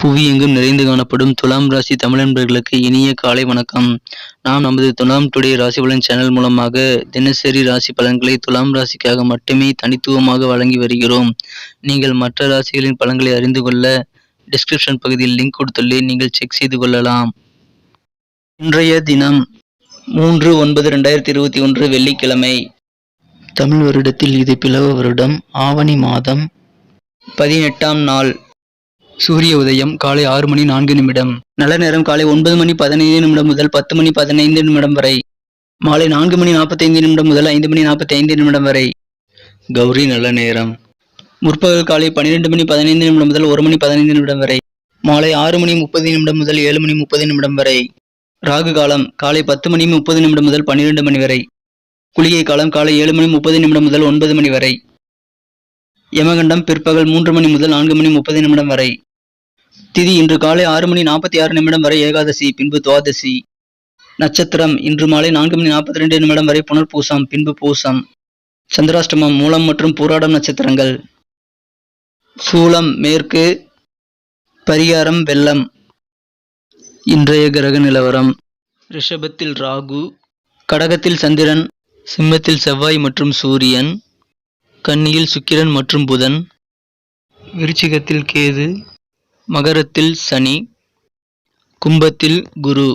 புவி எங்கும் நிறைந்து காணப்படும் துலாம் ராசி தமிழன்பர்களுக்கு இனிய காலை வணக்கம். நாம் நமது துலாம் டுடே ராசி பலன் சேனல் மூலமாக தினசரி ராசி பலன்களை துலாம் ராசிக்காக மட்டுமே தனித்துவமாக வழங்கி வருகிறோம். நீங்கள் மற்ற ராசிகளின் பலன்களை அறிந்து கொள்ள டிஸ்கிரிப்ஷன் பகுதியில் லிங்க் கொடுத்துள்ளேன் நீங்கள் செக் செய்து கொள்ளலாம். இன்றைய தினம் மூன்று ஒன்பது ரெண்டாயிரத்தி இருபத்தி ஒன்று வெள்ளிக்கிழமை. தமிழ் வருடத்தில் இது பிளவ வருடம். ஆவணி மாதம் பதினெட்டாம் நாள். சூரிய உதயம் காலை ஆறு மணி நான்கு நிமிடம். நல்ல நேரம் காலை ஒன்பது மணி பதினைந்து நிமிடம் முதல் பத்து மணி பதினைந்து நிமிடம் வரை. மாலை நான்கு மணி நாற்பத்தைந்து நிமிடம் முதல் ஐந்து மணி நாற்பத்தி ஐந்து நிமிடம் வரை. கௌரி நல்ல நேரம். முற்பகல் காலை பன்னிரெண்டு மணி பதினைந்து நிமிடம் முதல் ஒரு மணி பதினைந்து நிமிடம் வரை. மாலை ஆறு மணி முப்பது நிமிடம் முதல் ஏழு மணி முப்பது நிமிடம் வரை. ராகு காலம் காலை பத்து மணி முப்பது நிமிடம் முதல் பன்னிரெண்டு மணி வரை. குளிகை காலம் காலை ஏழு மணி முப்பது நிமிடம் முதல் ஒன்பது மணி வரை. யமகண்டம் பிற்பகல் மூன்று மணி முதல் நான்கு மணி முப்பது நிமிடம் வரை. திதி இன்று காலை ஆறு மணி நாற்பத்தி ஆறு நிமிடம் வரை ஏகாதசி பின்பு துவாதசி. நட்சத்திரம் இன்று மாலை நான்கு மணி நாற்பத்தி ரெண்டு நிமிடம் வரை புனர்பூசம் பின்பு பூசம். சந்திராஷ்டமம் மூலம் மற்றும் பூராடம் நட்சத்திரங்கள். சூலம் மேற்கு. பரிகாரம் வெள்ளம். இன்றைய கிரக நிலவரம். ரிஷபத்தில் ராகு கடகத்தில் சந்திரன் சிம்மத்தில் செவ்வாய் மற்றும் சூரியன் கன்னியில் சுக்கிரன் மற்றும் புதன் விருச்சிகத்தில் கேது மகரத்தில் சனி கும்பத்தில் குரு.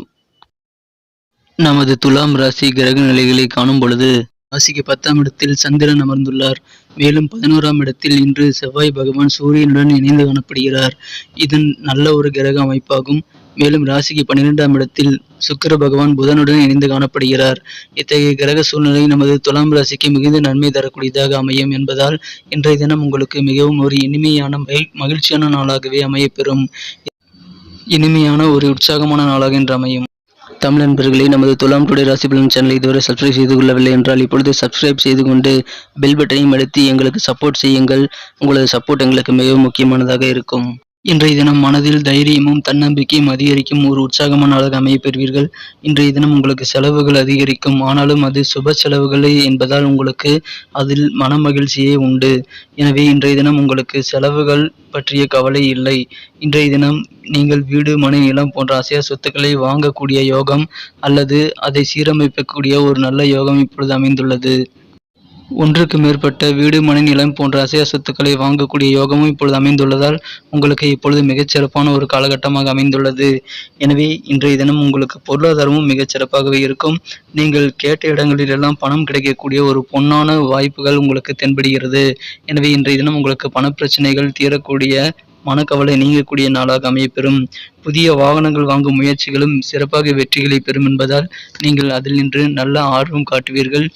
நமது துலாம் ராசி கிரக நிலைகளை காணும் பொழுது ராசிக்கு பத்தாம் இடத்தில் சந்திரன் அமர்ந்துள்ளார். மேலும் பதினோராம் இடத்தில் இன்று செவ்வாய் பகவான் சூரியனுடன் இணைந்து காணப்படுகிறார். இதன் நல்ல ஒரு கிரக அமைப்பாகும். மேலும் ராசிக்கு பன்னிரெண்டாம் இடத்தில் சுக்கர பகவான் புதனுடன் இணைந்து காணப்படுகிறார். இத்தகைய கிரக சூழ்நிலை நமது துலாம் ராசிக்கு மிகுந்த நன்மை தரக்கூடியதாக அமையும் என்பதால் இன்றைய தினம் உங்களுக்கு மிகவும் ஒரு இனிமையான மகிழ்ச்சியான நாளாகவே அமையப்பெறும். இனிமையான ஒரு உற்சாகமான நாளாக இன்று அமையும். தமிழ் நண்பர்களே நமது துலாம் டுடே ராசி பலன் சேனலை இதுவரை சப்ஸ்கிரைப் செய்து கொள்ளவில்லை என்றால் இப்பொழுது சப்ஸ்கிரைப் செய்து கொண்டு பெல் பட்டனையும் அழுத்தி எங்களுக்கு சப்போர்ட் செய்யுங்கள். உங்களது சப்போர்ட் எங்களுக்கு மிகவும் முக்கியமானதாக இருக்கும். இன்றைய தினம் மனதில் தைரியமும் தன்னம்பிக்கையும் அதிகரிக்கும் ஒரு உற்சாகமான நாளாக அமைய பெறுவீர்கள். இன்றைய தினம் உங்களுக்கு செலவுகள் அதிகரிக்கும். ஆனாலும் அது சுப செலவுகளே என்பதால் உங்களுக்கு அதில் மன மகிழ்ச்சியே உண்டு. எனவே இன்றைய தினம் உங்களுக்கு செலவுகள் பற்றிய கவலை இல்லை. இன்றைய தினம் நீங்கள் வீடு மனை நிலம் போன்ற அசையா சொத்துக்களை வாங்கக்கூடிய யோகம் அல்லது அதை சீரமைக்கக்கூடிய ஒரு நல்ல யோகம் இப்பொழுது அமைந்துள்ளது. ஒன்றுக்கு மேற்பட்ட வீடு மனை நிலம் போன்ற அசையா சொத்துக்களை வாங்கக்கூடிய யோகமும் இப்பொழுது அமைந்துள்ளதால் உங்களுக்கு இப்பொழுது மிகச்சிறப்பான ஒரு காலகட்டமாக அமைந்துள்ளது. எனவே இன்றைய தினம் உங்களுக்கு பொருளாதாரமும் மிகச்சிறப்பாகவே இருக்கும். நீங்கள் கேட்ட இடங்களிலெல்லாம் பணம் கிடைக்கக்கூடிய ஒரு பொன்னான வாய்ப்புகள் உங்களுக்கு தென்படுகிறது. எனவே இன்றைய தினம் உங்களுக்கு பணப்பிரச்சனைகள் தீரக்கூடிய மனக்கவலை நீங்கக்கூடிய நாளாக அமையப்பெறும். புதிய வாகனங்கள் வாங்கும் முயற்சிகளும் சிறப்பாக வெற்றிகளை பெறும் என்பதால் நீங்கள் அதில் நின்று நல்ல ஆர்வம் காட்டுவீர்கள்.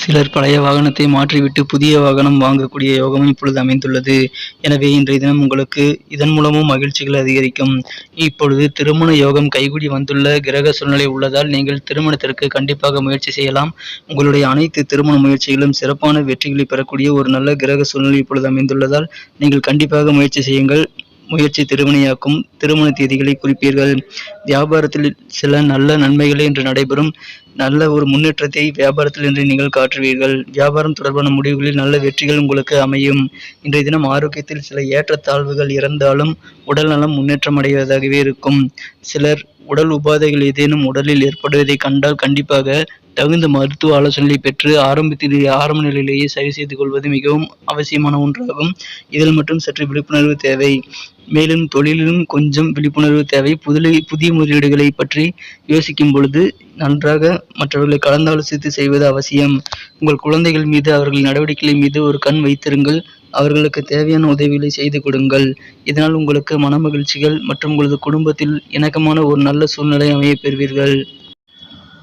சிலர் பழைய வாகனத்தை மாற்றிவிட்டு புதிய வாகனம் வாங்கக்கூடிய யோகமும் இப்பொழுது அமைந்துள்ளது. எனவே இன்றைய தினம் உங்களுக்கு இதன் மூலமும் மகிழ்ச்சிகள் அதிகரிக்கும். இப்பொழுது திருமண யோகம் கைகூடி வந்துள்ள கிரக சூழ்நிலை உள்ளதால் நீங்கள் திருமணத்திற்கு கண்டிப்பாக முயற்சி செய்யலாம். உங்களுடைய அனைத்து திருமண முயற்சிகளும் சிறப்பான வெற்றிகளை பெறக்கூடிய ஒரு நல்ல கிரக சூழ்நிலை இப்பொழுது அமைந்துள்ளதால் நீங்கள் கண்டிப்பாக முயற்சி செய்யுங்கள். முயற்சி திருமணியாக்கும் திருமண தேதிகளை குறிப்பீர்கள். வியாபாரத்தில் சில நல்ல நன்மைகளே இன்று நடைபெறும். நல்ல ஒரு முன்னேற்றத்தை வியாபாரத்தில் இன்று நீங்கள் காட்டுவீர்கள். வியாபாரம் தொடர்பான முடிவுகளில் நல்ல வெற்றிகள் உங்களுக்கு அமையும். இன்றைய தினம் ஆரோக்கியத்தில் சில ஏற்றத்தாழ்வுகள் இருந்தாலும் உடல் நலம் முன்னேற்றம் அடைவதாகவே இருக்கும். சிலர் உடல் உபாதைகள் ஏதேனும் உடலில் ஏற்படுவதை கண்டால் கண்டிப்பாக தகுந்த மருத்துவ ஆலோசனை பெற்று ஆரம்பத்திலேயே ஆரம்ப நிலையிலேயே சரி செய்து கொள்வது மிகவும் அவசியமான ஒன்றாகும். இதில் மட்டும் சற்று விழிப்புணர்வு தேவை. மேலும் தொழிலிலும் கொஞ்சம் விழிப்புணர்வு தேவை. புதிய புதிய முதலீடுகளை பற்றி யோசிக்கும் பொழுது நன்றாக மற்றவர்களை கலந்தாலோசித்து செய்வது அவசியம். உங்கள் குழந்தைகள் மீது அவர்கள் நடவடிக்கைகள் மீது ஒரு கண் வைத்திருங்கள். அவர்களுக்கு தேவையான உதவிகளை செய்து கொடுங்கள். இதனால் உங்களுக்கு மன மகிழ்ச்சிகள் மற்றும் உங்களது குடும்பத்தில் இணக்கமான ஒரு நல்ல சூழ்நிலை அமைய பெறுவீர்கள்.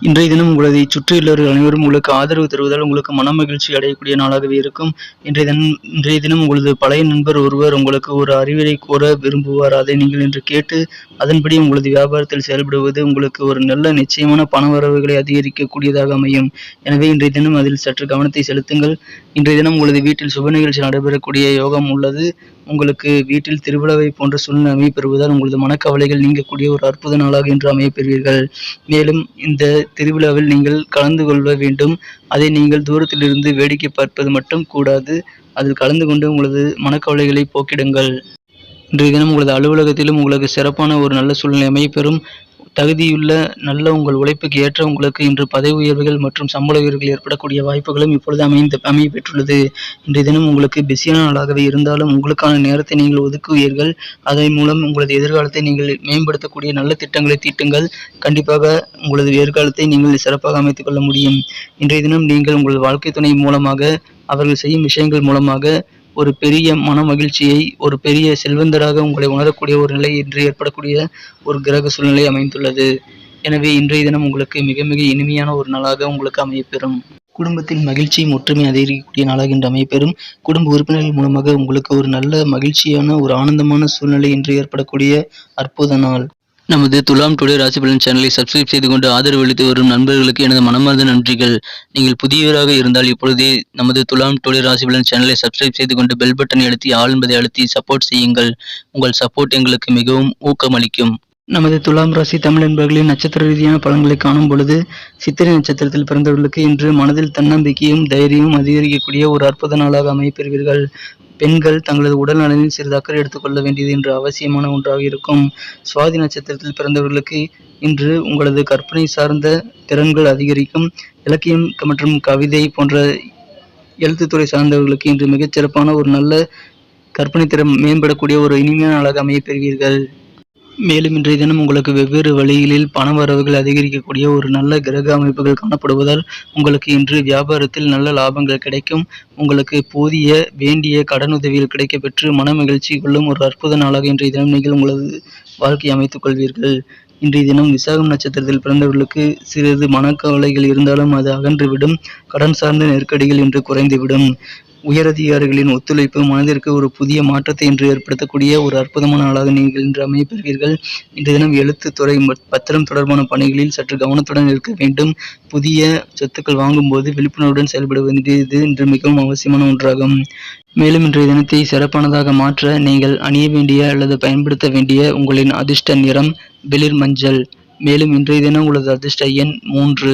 இன்றைய தினம் உங்களதை சுற்றியுள்ளவர்கள் அனைவரும் உங்களுக்கு ஆதரவு தருவதால் உங்களுக்கு மன மகிழ்ச்சி அடையக்கூடிய நாளாகவே இருக்கும். இன்றைய தினம் இன்றைய தினம் உங்களது பழைய நண்பர் ஒருவர் உங்களுக்கு ஒரு அறிவுரை கூற விரும்புவார். அதை நீங்கள் இன்று கேட்டு அதன்படி உங்களது வியாபாரத்தில் செயல்படுவது உங்களுக்கு ஒரு நல்ல நிச்சயமான பண வரவுகளை அதிகரிக்கக்கூடியதாக அமையும். எனவே இன்றைய தினம் அதில் சற்று கவனத்தை செலுத்துங்கள். இன்றைய தினம் உங்களது வீட்டில் சுப நிகழ்ச்சி நடைபெறக்கூடிய யோகம் உள்ளது. உங்களுக்கு வீட்டில் திருவிழாவை போன்ற சூழ்நிலை அமைய பெறுவதால் உங்களது மனக்கவலைகள் நீங்கக்கூடிய ஒரு அற்புத நாளாக இன்று அமைய பெறுவீர்கள் மேலும் இந்த திருவிழாவில் நீங்கள் கலந்து கொள்ள வேண்டும். அதை நீங்கள் தூரத்திலிருந்து வேடிக்கை பார்ப்பது மட்டும் கூடாது. அதில் கலந்து கொண்டு உங்களது மனக்கவலைகளை போக்கிடுங்கள். இன்றைய தினம் உங்களது அலுவலகத்திலும் உங்களுக்கு சிறப்பான ஒரு நல்ல சூழ்நிலை அமையப்பெறும் தகுதியுள்ள நல்ல உங்கள் உழைப்புக்கு ஏற்ற உங்களுக்கு இன்று பதவி உயர்வுகள் மற்றும் சம்பள உயர்வுகள் ஏற்படக்கூடிய வாய்ப்புகளும் இப்பொழுது அமைந்து அமைய பெற்றுள்ளது. இன்றைய தினம் உங்களுக்கு பிஸியான நாளாகவே இருந்தாலும் உங்களுக்கான நேரத்தை நீங்கள் ஒதுக்குவீர்கள். அதன் மூலம் உங்களது எதிர்காலத்தை நீங்கள் மேம்படுத்தக்கூடிய நல்ல திட்டங்களை தீட்டுங்கள். கண்டிப்பாக உங்களது எதிர்காலத்தை நீங்கள் சிறப்பாக அமைத்துக் கொள்ள முடியும். இன்றைய தினம் நீங்கள் உங்கள் வாழ்க்கை துணை மூலமாக அவர்கள் செய்யும் விஷயங்கள் மூலமாக ஒரு பெரிய மன மகிழ்ச்சியை ஒரு பெரிய செல்வந்தராக உங்களை உணரக்கூடிய ஒரு நிலை இன்று ஏற்படக்கூடிய ஒரு கிரக சூழ்நிலை அமைந்துள்ளது. எனவே இன்றைய தினம் உங்களுக்கு மிக மிக இனிமையான ஒரு நாளாக உங்களுக்கு அமையப்பெறும். குடும்பத்தில் மகிழ்ச்சியும் ஒற்றுமை அதிகரிக்கக்கூடிய நாளாக இன்று அமையப்பெறும். குடும்ப உறுப்பினர்கள் மூலமாக உங்களுக்கு ஒரு நல்ல மகிழ்ச்சியான ஒரு ஆனந்தமான சூழ்நிலை இன்று ஏற்படக்கூடிய அற்புத நாள். நமது துலாம் டுடே ராசி பலன் சேனலை சப்ஸ்கிரைப் செய்து கொண்டு ஆதரவு அளித்து வரும் நண்பர்களுக்கு எனது மனமார்ந்த நன்றிகள். நீங்கள் புதியவராக இருந்தால் இப்பொழுதே நமது துலாம் டுடே ராசி பலன் சேனலை சப்ஸ்கிரைப் செய்து கொண்டு பெல் பட்டனை அழுத்தி ஆள் என்பதை அழுத்தி சப்போர்ட் செய்யுங்கள். உங்கள் சப்போர்ட் எங்களுக்கு மிகவும் ஊக்கமளிக்கும். நமது துலாம் ராசி தமிழ் என்பர்களின் நட்சத்திர ரீதியான பலன்களை காணும் பொழுது சித்திரை நட்சத்திரத்தில் பிறந்தவர்களுக்கு இன்று மனதில் தன்னம்பிக்கையும் தைரியமும் அதிகரிக்கக்கூடிய ஒரு அற்புத நாளாக அமைப்பெறுவீர்கள் பெண்கள் தங்களது உடல் நலனில் சிறிது அக்கறை எடுத்துக்கொள்ள வேண்டியது இன்று அவசியமான ஒன்றாக இருக்கும். சுவாதி நட்சத்திரத்தில் பிறந்தவர்களுக்கு இன்று உங்களது கற்பனை சார்ந்த திறன்கள் அதிகரிக்கும். இலக்கியம் மற்றும் கவிதை போன்ற எழுத்துத்துறை சார்ந்தவர்களுக்கு இன்று மிகச்சிறப்பான ஒரு நல்ல கற்பனை திறம் மேம்படக்கூடிய ஒரு இனிமையான நாளாக அமையப் பெறுவீர்கள். மேலும் இன்றைய தினம் உங்களுக்கு வெவ்வேறு வழிகளில் பண வரவுகள் அதிகரிக்கக்கூடிய ஒரு நல்ல கிரக அமைப்புகள் காணப்படுவதால் உங்களுக்கு இன்று வியாபாரத்தில் நல்ல லாபங்கள் கிடைக்கும். உங்களுக்கு போதிய வேண்டிய கடனுதவிகள் கிடைக்கப்பெற்று மன மகிழ்ச்சி கொள்ளும் ஒரு அற்புத நாளாக இன்றைய தினம் நீங்கள் உங்களது வாழ்க்கையை அமைத்துக் கொள்வீர்கள். இன்றைய தினம் விசாகம் நட்சத்திரத்தில் பிறந்தவர்களுக்கு சிறிது மனக்கவலைகள் இருந்தாலும் அது அகன்றுவிடும். கடன் சார்ந்த நெருக்கடிகள் இன்று குறைந்துவிடும். உயரதிகாரிகளின் ஒத்துழைப்பு மனதிற்கு ஒரு புதிய மாற்றத்தை இன்று ஏற்படுத்தக்கூடிய ஒரு அற்புதமான நாளாக நீங்கள் இன்று அமையப்பெறுவீர்கள் இன்றைய தினம் எழுத்து துறை பத்திரம் தொடர்பான பணிகளில் சற்று கவனத்துடன் இருக்க வேண்டும். புதிய சொத்துக்கள் வாங்கும்போது விழிப்புணர்வுடன் செயல்பட வேண்டியது இன்று மிகவும் அவசியமான ஒன்றாகும். மேலும் இன்றைய தினத்தை சிறப்பானதாக மாற்ற நீங்கள் அணிய வேண்டிய அல்லது பயன்படுத்த வேண்டிய உங்களின் அதிர்ஷ்ட நிறம் வெளிர் மஞ்சள். மேலும் இன்றைய தினம் உங்களது அதிர்ஷ்ட எண் மூன்று.